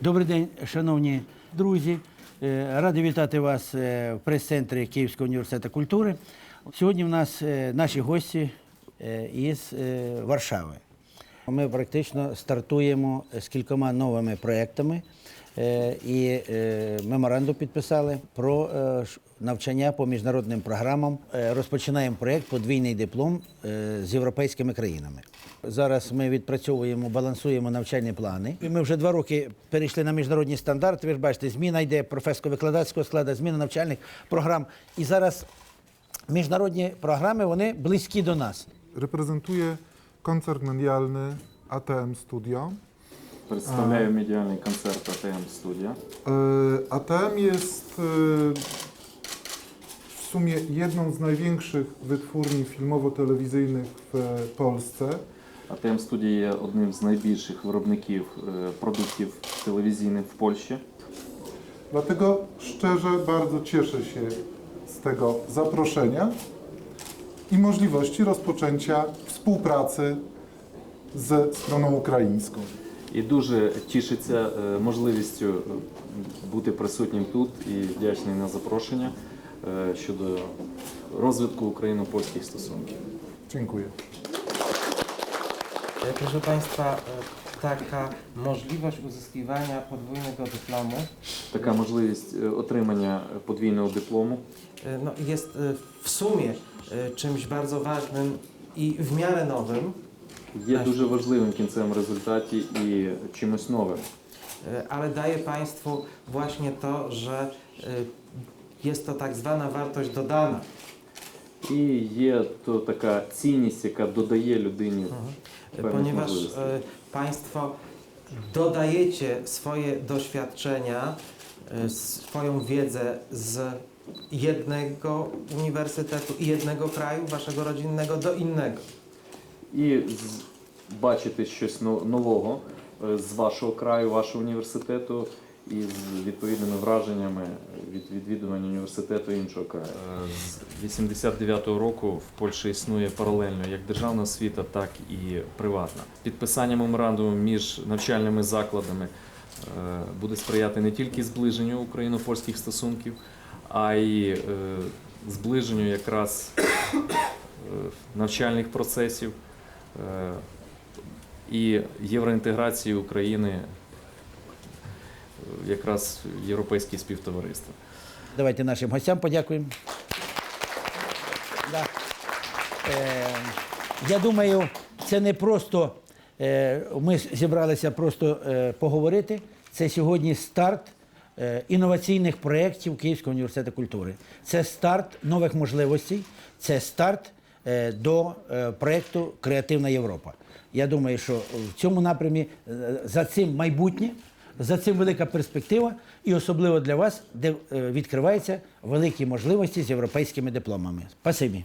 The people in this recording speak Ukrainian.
Добрий день, шановні друзі. Е, Радий вітати вас е, в прес-центрі Київського університету культури. Сьогодні в нас е, наші гості із Варшави. Ми практично стартуємо з кількома новими проєктами е, і е, меморандум підписали про е, навчання по міжнародним програмам. Розпочинаємо проєкт подвійний диплом з європейськими країнами. Зараз ми відпрацьовуємо, балансуємо навчальні плани. Ми вже два роки перейшли на міжнародні стандарти. Ви ж бачите, зміна йде професорсько-викладацького складу, зміна навчальних програм. І зараз міжнародні програми вони близькі до нас. Reprezentuję koncert medialny ATM Studio. Представляю медіальний концерт АТМ Студія. E, ATM jest e, w sumie jedną z największych wytwórni filmowo-telewizyjnych w Polsce. АТМ Студія є одним з найбільших виробників е, продуктів телевізійних в Польщі. Dlatego szczerze bardzo cieszę się z tego zaproszenia I możliwości rozpoczęcia współpracy ze stroną ukraińską. І дуже тішиться е, можливістю е, бути присутнім тут і вдячний на запрошення е, щодо розвитку україно-польських стосунків. Dziękuję. Proszę Państwa, taka możliwość uzyskiwania podwójnego dyplomu Така можливість е, отримання подвійного диплому e, no, jest e, w sumie e, czymś bardzo ważnym i w miarę nowym, є дуже важливим в кінцевому результаті і чимось новим. e, ale daje Państwu właśnie to, że e, jest to tak zwana wartość dodana. І є то така цінність, яка додає людині E, певних Ponieważ можливостей. e, Państwo dodajecie swoje doświadczenia, e, swoją wiedzę z jednego uniwersytetu i jednego kraju, waszego rodzinnego, do innego. і з- бачити щось но- нового е, з вашого краю, вашого університету і з відповідними враженнями від відвідування університету іншого краю. З 89-го року в Польщі існує паралельно як державна освіта, так і приватна. Підписання меморандуму між навчальними закладами е, буде сприяти не тільки зближенню україно-польських стосунків, а й е, зближенню якраз е, навчальних процесів е, і євроінтеграції України е, якраз в європейське співтовариство. Давайте нашим гостям подякуємо. Да. Е, я думаю, це не просто е, ми зібралися просто е, поговорити. Це сьогодні старт е, інноваційних проєктів Київського університету культури. Це старт нових можливостей, це старт е, до е, проєкту Креативна Європа. Я думаю, що в цьому напрямі е, за цим майбутнє. За цим велика перспектива, і особливо для вас, де е, відкриваються великі можливості з європейськими дипломами. Спасибі.